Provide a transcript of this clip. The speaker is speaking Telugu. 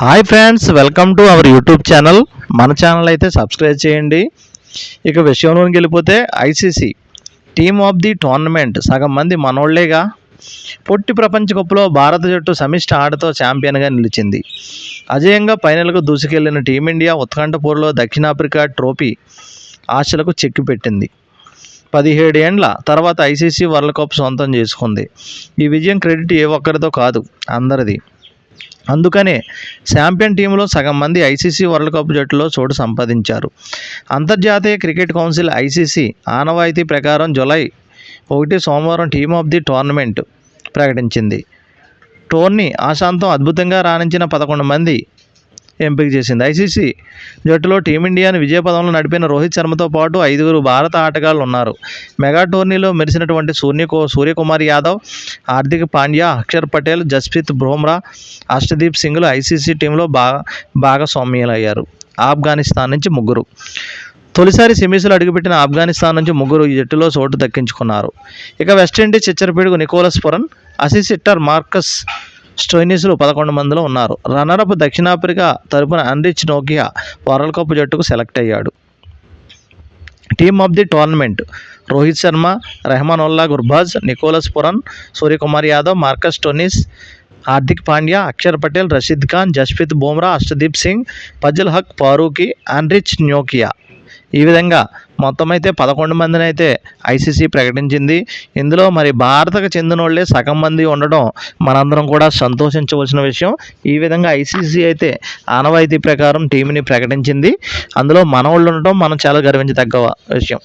Hi friends welcome to our YouTube channel. మన ఛానల్ అయితే సబ్స్క్రైబ్ చేయండి. ఇక విషయంలోకి వెళ్ళిపోతే ICC team of the tournament సగం మంది మనోళ్ళేగా. పొట్టి ప్రపంచ కప్లో భారత జట్టు సమిష్ట ఆటతో ఛాంపియన్గా నిలిచింది. అజయంగా ఫైనల్కు దూసుకెళ్ళిన టీమిండియా ఉత్కంఠపూర్లో దక్షిణాఫ్రికా ట్రోఫీ ఆశలకు చెక్కిపెట్టింది పదిహేడు ఏండ్ల తర్వాత ఐసీసీ వరల్డ్ కప్ సొంతం చేసుకుంది. ఈ విజయం క్రెడిట్ ఏ ఒక్కరితో కాదు అందరిది. అందుకనే శాంపియన్ టీంలో సగం మంది ఐసీసీ వరల్డ్ కప్ జట్టులో చోటు సంపాదించారు. అంతర్జాతీయ క్రికెట్ కౌన్సిల్ ఐసీసీ ఆనవాయితీ ప్రకారం జులై ఒకటి సోమవారం టీమ్ ఆఫ్ ది టోర్నమెంట్ ప్రకటించింది. టోర్నీ ఆశాంతం అద్భుతంగా రాణించిన పదకొండు మంది ఎంపిక చేసింది. ఐసీసీ జట్టులో టీమిండియాను విజయపదంలో నడిపిన రోహిత్ శర్మతో పాటు ఐదుగురు భారత ఆటగాళ్ళు ఉన్నారు. మెగా టోర్నీలో మెరిసినటువంటి సూర్యకో సూర్యకుమార్ యాదవ్ హార్దిక్ పాండ్యా అక్షర్ పటేల్ జస్ప్రీత్ బుమ్రా అష్టదీప్ సింగ్లు ఐసీసీ టీంలో బాగా భాగస్వామ్యులయ్యారు. ఆఫ్ఘనిస్తాన్ నుంచి ముగ్గురు. తొలిసారి సెమీస్లో అడుగుపెట్టిన ఆఫ్ఘనిస్తాన్ నుంచి ముగ్గురు ఈ జట్టులో చోటు దక్కించుకున్నారు. ఇక వెస్టిండీస్ చిచ్చరపేడుకు నికోలస్ పురన్ అసిస్ ఇట్టర్ మార్కస్ స్టోయినిస్లు పదకొండు మందిలో ఉన్నారు. రన్నరప్ దక్షిణాఫ్రికా తరపున అన్రిచ్ నోకియా వరల్డ్ కప్ జట్టుకు సెలెక్ట్ అయ్యాడు. Team of the tournament Rohit Sharma Rehman Ullah Gurbaz Nicholas Pooran Suryakumar Yadav Marcus Stoinis Hardik Pandya Axar Patel Rashid Khan Jasprit Bumrah Arshdeep Singh Fazal Haq Farooqi Anrich న్యోకియా ఈ విధంగా మొత్తం అయితే పదకొండు మందిని అయితే ఐసీసీ ప్రకటించింది. ఇందులో మరి భారతకు చెందిన వాళ్ళే సగం మంది ఉండడం మనందరం కూడా సంతోషించవలసిన విషయం. ఈ విధంగా ఐసీసీ అయితే ఆనవాయితీ ప్రకారం టీంని ప్రకటించింది. అందులో మనవాళ్ళు ఉండటం మనం చాలా గర్వించదగ్గ విషయం.